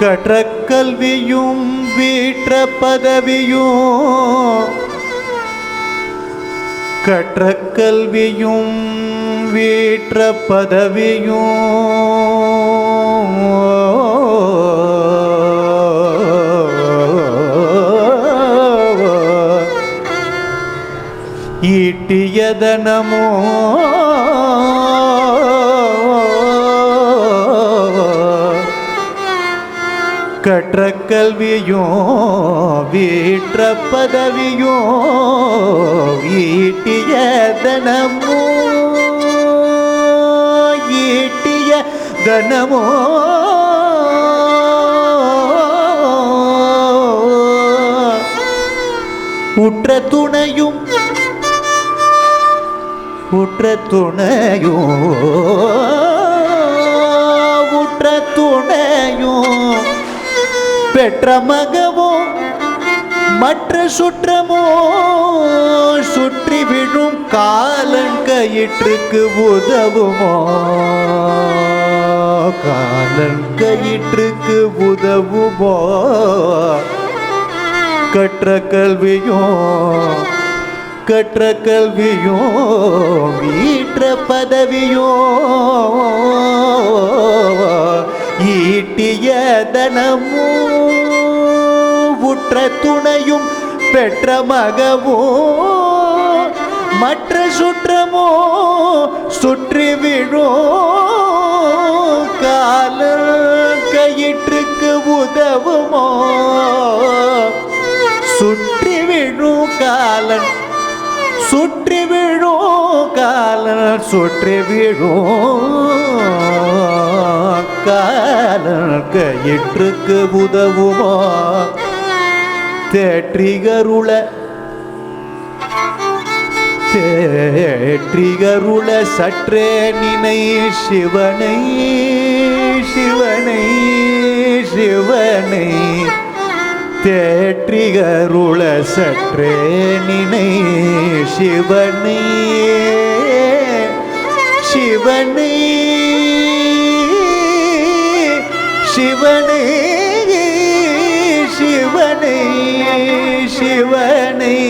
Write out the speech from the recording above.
கற்றக்கல்வியும் வீற்ற பதவியும் கற்றக்கல்வியும் வீற்ற பதவியும் ஈட்டியதனமோ? கற்ற கல்வியும் வீற்ற பதவியும் ஈட்டியதனமோ? ஈட்டிய தனமோ உற்ற துணையும் குற்ற துணையும் உற்ற துணையும் பெற்ற மகவும் மற்ற சுற்றமோ சுற்றி விழும் காலன் கயிற்றுக்கு உதவுமோ? காலன் கயிற்றுக்கு உதவுமோ? கற்ற கல்வியும் கற்ற கல்வியும் வீற்ற பதவியும் ஈட்டிய தனமும் உற்ற துணையும் பெற்ற மகவும் மற்ற சுற்றமோ சுற்றி விழும் கால கயிற்றுக்கு உதவுமோ சுற்றி விழும் காலன் சுற்றி விழும் காலன் சுற்றி விழும் காலன் கயிற்றுக்கு உதவுமா? தேற்றிகருள தேற்றிகருள சற்றே நினை சிவனை சிவனை சிவனை. தேற்றிகருள சற்றே நினை சிவனே. சிவனே. சிவனே. சிவனே. சிவனே.